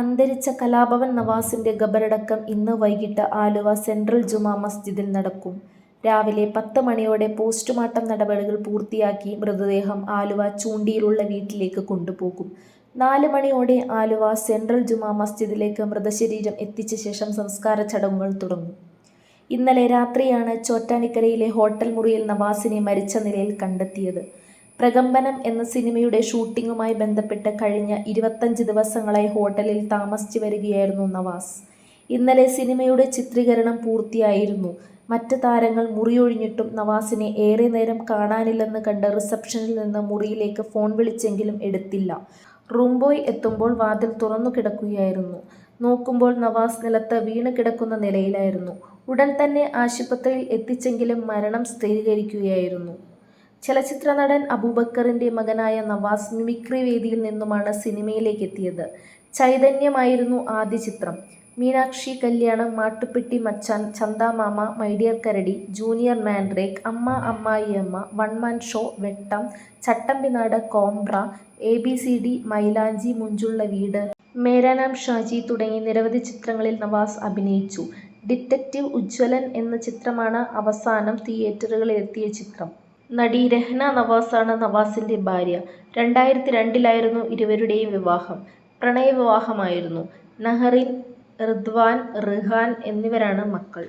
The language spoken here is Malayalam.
അന്തരിച്ച കലാഭവൻ നവാസിന്റെ ഖബറടക്കം ഇന്ന് വൈകിട്ട് ആലുവ സെൻട്രൽ ജുമാ മസ്ജിദിൽ നടക്കും. രാവിലെ പത്ത് മണിയോടെ പോസ്റ്റ്മോർട്ടം നടപടികൾ പൂർത്തിയാക്കി മൃതദേഹം ആലുവ ചൂണ്ടിയിലുള്ള വീട്ടിലേക്ക് കൊണ്ടുപോകും. നാല് മണിയോടെ ആലുവ സെൻട്രൽ ജുമാ മസ്ജിദിലേക്ക് മൃതശരീരം എത്തിച്ച ശേഷം സംസ്കാര ചടങ്ങുകൾ തുടങ്ങും. ഇന്നലെ രാത്രിയാണ് ചോറ്റാനിക്കരയിലെ ഹോട്ടൽ മുറിയിൽ നവാസിനെ മരിച്ച നിലയിൽ കണ്ടെത്തിയത്. പ്രകമ്പനം എന്ന സിനിമയുടെ ഷൂട്ടിംഗുമായി ബന്ധപ്പെട്ട് കഴിഞ്ഞ ഇരുപത്തഞ്ച് ദിവസങ്ങളായി ഹോട്ടലിൽ താമസിച്ചു വരികയായിരുന്നു നവാസ്. ഇന്നലെ സിനിമയുടെ ചിത്രീകരണം പൂർത്തിയായിരുന്നു. മറ്റ് താരങ്ങൾ മുറിയൊഴിഞ്ഞിട്ടും നവാസിനെ ഏറെ നേരം കാണാനില്ലെന്ന് കണ്ട് റിസപ്ഷനിൽ നിന്ന് മുറിയിലേക്ക് ഫോൺ വിളിച്ചെങ്കിലും എടുത്തില്ല. റൂം ബോയ് എത്തുമ്പോൾ വാതിൽ തുറന്നു കിടക്കുകയായിരുന്നു. നോക്കുമ്പോൾ നവാസ് നിലത്ത് വീണ് കിടക്കുന്ന നിലയിലായിരുന്നു. ഉടൻ തന്നെ ആശുപത്രിയിൽ എത്തിച്ചെങ്കിലും മരണം സ്ഥിരീകരിക്കുകയായിരുന്നു. ചലച്ചിത്രനടൻ അബൂബക്കറിന്റെ മകനായ നവാസ് മിമിക്രി വേദിയിൽ നിന്നുമാണ് സിനിമയിലേക്ക് എത്തിയത് ചൈതന്യമായിരുന്നു ആദ്യ ചിത്രം. Meenakshi Kalyanam, Mattupetti Machan, Chandamama, my dear Karadi, junior mandrake, Amma Ammayiyamma, one man show, Vettam, Chattambinadu, Cobra A B C D Mylanchi, Monchulla Veedu, മേരാനാം Shaji തുടങ്ങി നിരവധി ചിത്രങ്ങളിൽ നവാസ് അഭിനയിച്ചു. ഡിറ്റക്റ്റീവ് ഉജ്ജ്വലൻ എന്ന ചിത്രമാണ് അവസാനം തിയേറ്ററുകളിലെത്തിയ ചിത്രം. നടി രഹ്ന നവാസാണ് നവാസിന്റെ ഭാര്യ. രണ്ടായിരത്തി രണ്ടിലായിരുന്നു ഇരുവരുടെയും വിവാഹം. പ്രണയവിവാഹമായിരുന്നു. നഹറിൻ, റിദ്വാൻ, റിഹാൻ എന്നിവരാണ് മക്കൾ.